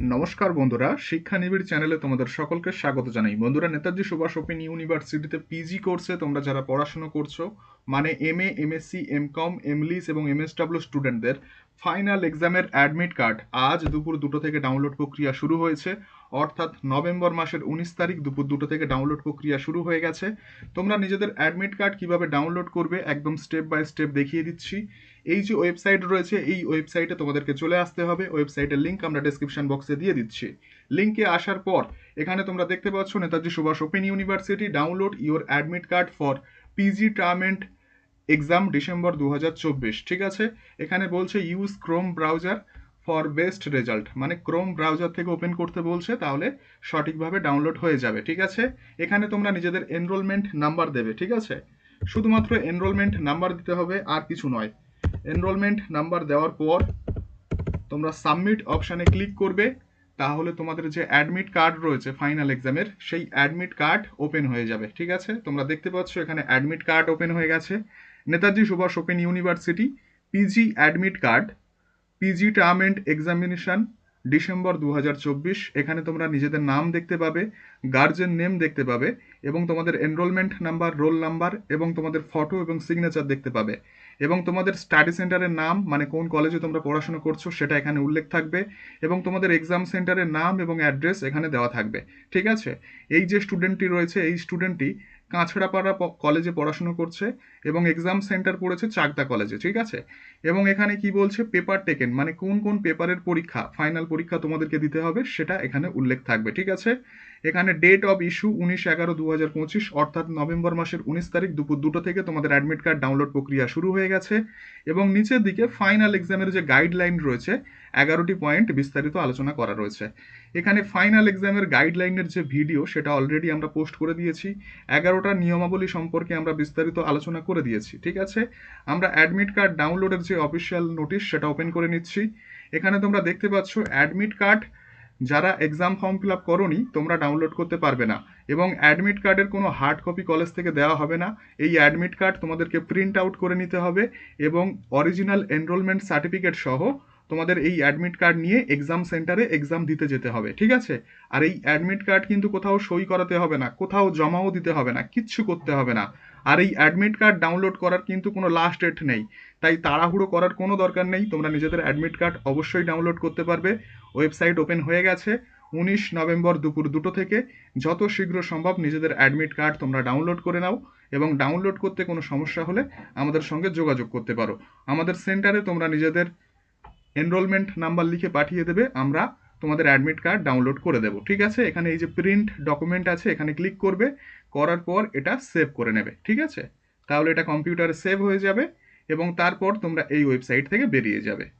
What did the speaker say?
নমস্কার বন্ধুরা, শিক্ষা নিবিড় চ্যানেলে তোমাদের সকলকে স্বাগত জানাই। বন্ধুরা, নেতাজি সুভাষ ওপেন ইউনিভার্সিটিতে পিজি কোর্সে তোমরা যারা পড়াশোনা করছ মানে M A M S C M Com MLIS এবং এম এস ডাব্লিউ স্টুডেন্টদের ফাইনাল এক্সামের অ্যাডমিট কার্ড আজ দুপুর দুটো থেকে ডাউনলোড প্রক্রিয়া শুরু হয়েছে। অর্থাৎ নভেম্বর মাসের উনিশ তারিখ দুপুর দুটো থেকে ডাউনলোড প্রক্রিয়া শুরু হয়ে গেছে। তোমরা নিজেদের অ্যাডমিট কার্ড কীভাবে ডাউনলোড করবে একদম স্টেপ বাই স্টেপ দেখিয়ে দিচ্ছি। এই যে ওয়েবসাইট রয়েছে, এই ওয়েবসাইটে তোমাদেরকে চলে আসতে হবে। ওয়েবসাইটের লিঙ্ক আমরা ডেসক্রিপশন বক্সে দিয়ে দিচ্ছি। লিঙ্কে আসার পর এখানে তোমরা দেখতে পাচ্ছ Netaji Subhas open university, download your admit card for PG term end exam December দু হাজার চব্বিশ, ঠিক আছে? এখানে বলছে use Chrome browser for best result মানে ক্রোম ব্রাউজার থেকে ওপেন করতে বলছে, তাহলে সঠিকভাবে ডাউনলোড হয়ে যাবে, ঠিক আছে? এখানে তোমরা নিজেদের এনরোলমেন্ট নাম্বার দেবে, ঠিক আছে? শুধুমাত্র এনরোলমেন্ট নাম্বার দিতে হবে, আর কিছু নয়। এনরোলমেন্ট নাম্বার দেওয়ার পর তোমরা সাবমিট অপশানে ক্লিক করবে, তাহলে তোমাদের যে অ্যাডমিট কার্ড রয়েছে ফাইনাল এক্সামের সেই অ্যাডমিট কার্ড ওপেন হয়ে যাবে, ঠিক আছে? তোমরা দেখতে পাচ্ছ, এখানে অ্যাডমিট কার্ড ওপেন হয়ে গেছে। Netaji Subhas open university PG admit card PG term end examination December দু হাজার চব্বিশ। এখানে তোমরা নিজেদের নাম দেখতে পাবে গার্জেন নেম দেখতে পাবে, এবং তোমাদের এনরোলমেন্ট নাম্বার রোল নাম্বার এবং তোমাদের ফটো এবং সিগনেচার দেখতে পাবে। এবং তোমাদের স্টাডি সেন্টারের নাম মানে কোন কলেজে তোমরা পড়াশোনা করছ, সেটা এখানে উল্লেখ থাকবে, এবং তোমাদের এক্সাম সেন্টারের নাম এবং অ্যাড্রেস এখানে দেওয়া থাকবে। ঠিক আছে? এই যে স্টুডেন্টটি রয়েছে, এই স্টুডেন্টটি কাঁচড়াপাড়া কলেজে পড়াশুনো করছে এবং এক্সাম সেন্টার পড়েছে চাকদা কলেজে ঠিক আছে? এবং এখানে কি বলছে? পেপার টেকেন মানে কোন কোন পেপারের পরীক্ষা ফাইনাল পরীক্ষা তোমাদেরকে দিতে হবে সেটা এখানে উল্লেখ থাকবে, ঠিক আছে? এখানে ডেট অফ ইস্যু উনিশ এগারো দু হাজার পঁচিশ, অর্থাৎ নভেম্বর মাসের উনিশ তারিখ দুপুর দুটো থেকে তোমাদের অ্যাডমিট কার্ড ডাউনলোড প্রক্রিয়া শুরু হয়ে গেছে এবং নিচের দিকে ফাইনাল এক্সামের যে গাইডলাইন রয়েছে এগারোটি পয়েন্ট বিস্তারিত আলোচনা করা রয়েছে। এখানে ফাইনাল এক্সামের গাইডলাইনের যে ভিডিও সেটা অলরেডি আমরা পোস্ট করে দিয়েছি। এগারোটা নিয়মাবলী সম্পর্কে আমরা বিস্তারিত আলোচনা করে দিয়েছি, ঠিক আছে? আমরা অ্যাডমিট কার্ড ডাউনলোডের যে অফিসিয়াল নোটিশ সেটা ওপেন করে নিচ্ছি। এখানে তোমরা দেখতে পাচ্ছ অ্যাডমিট কার্ড যারা এক্সাম ফর্ম ফিল আপ করনি, তোমরা ডাউনলোড করতে পারবে না। এবং অ্যাডমিট কার্ডের কোনো হার্ড কপি কলেজ থেকে দেওয়া হবে না। এই অ্যাডমিট কার্ড তোমাদেরকে প্রিন্ট আউট করে নিতে হবে এবং অরিজিনাল এনরোলমেন্ট সার্টিফিকেট সহ তোমাদের এই অ্যাডমিট কার্ড নিয়ে এক্সাম সেন্টারে এক্সাম দিতে যেতে হবে, ঠিক আছে? আর এই অ্যাডমিট কার্ড কিন্তু কোথাও সই করাতে হবে না, কোথাও জমাও দিতে হবে না, কিচ্ছু করতে হবে না। আর এই অ্যাডমিট কার্ড ডাউনলোড করার কিন্তু কোনো লাস্ট ডেট নেই। তাই তাড়াহুড়ো করার কোনো দরকার নেই, তোমরা নিজেদের অ্যাডমিট কার্ড অবশ্যই ডাউনলোড করতে পারবে। ওয়েবসাইট ওপেন হয়ে গেছে, উনিশ নভেম্বর দুপুর দুটো থেকে। যত শীঘ্র সম্ভব নিজেদের অ্যাডমিট কার্ড তোমরা ডাউনলোড করে নাও এবং ডাউনলোড করতে কোনো সমস্যা হলে আমাদের সঙ্গে যোগাযোগ করতে পারো। আমাদের সেন্টারে তোমরা নিজেদের এনরোলমেন্ট নাম্বার লিখে পাঠিয়ে দেবে, আমরা তোমাদের অ্যাডমিট কার্ড ডাউনলোড করে দেবো। ঠিক আছে? এখানে এই যে প্রিন্ট ডকুমেন্ট আছে, এখানে ক্লিক করবে, করার পর এটা সেভ করে নেবে। ঠিক আছে? তাহলে এটা কম্পিউটারে সেভ হয়ে যাবে এবং তারপর তোমরা এই ওয়েবসাইট থেকে বেরিয়ে যাবে।